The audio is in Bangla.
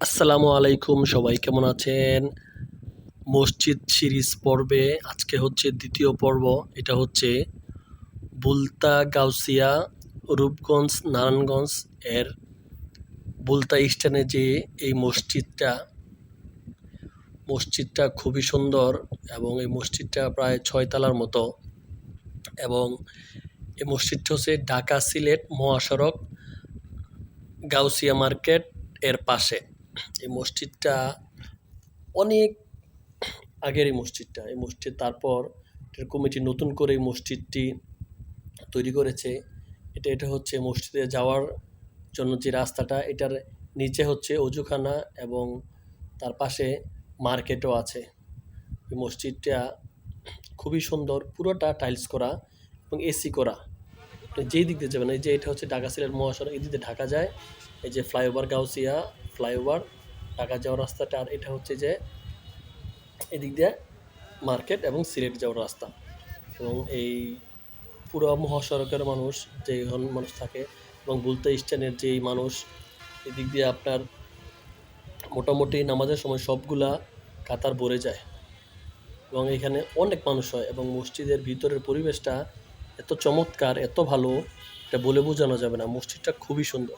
আসসালামু আলাইকুম, সবাই কেমন আছেন? মসজিদ সিরিজ পর্বে আজকে হচ্ছে দ্বিতীয় পর্ব। এটা হচ্ছে বুলতা গাউসিয়া রূপগঞ্জ নারায়ণগঞ্জ এর বুলতা স্ট্যান্ডে যে এই মসজিদটা। মসজিদটা খুবই সুন্দর এবং এই মসজিদটা প্রায় ছয় তলার মতো এবং এই মসজিদটা হচ্ছে ঢাকা সিলেট মহাসড়ক গাউসিয়া মার্কেট এর পাশে। এই মসজিদটা অনেক আগের এই মসজিদটা। এই মসজিদ তারপর কমিটি নতুন করে এই মসজিদটি তৈরি করেছে। এটা এটা হচ্ছে মসজিদে যাওয়ার জন্য যে রাস্তাটা, এটার নিচে হচ্ছে অজুখানা এবং তার পাশে মার্কেটও আছে। এই মসজিদটা খুবই সুন্দর, পুরোটা টাইলস করা এবং এসি করা। যেই দিক দিয়ে যাবেন, এই যে এটা হচ্ছে ঢাকা সিলেট মহাসড়ক, এই দিক ঢাকা যায়, এই যে ফ্লাইওভার গাউসিয়া ফ্লাইওভার, ঢাকা যাওয়ার রাস্তাটা, আর এটা হচ্ছে যে এদিক দিয়ে মার্কেট এবং সিলেট যাওয়ার রাস্তা। এবং এই পুরো মহাসড়কের মানুষ, যে মানুষ থাকে এবং বুলতা স্ট্যান্ডের যেই মানুষ, এদিক দিয়ে আপনার মোটামুটি নামাজের সময় সবগুলা কাতার ভরে যায়। এবং এখানে অনেক মানুষ হয় এবং মসজিদের ভিতরের পরিবেশটা এত চমৎকার, এত ভালো, এটা বলে বোঝানো যাবে না। মসজিদটা খুবই সুন্দর।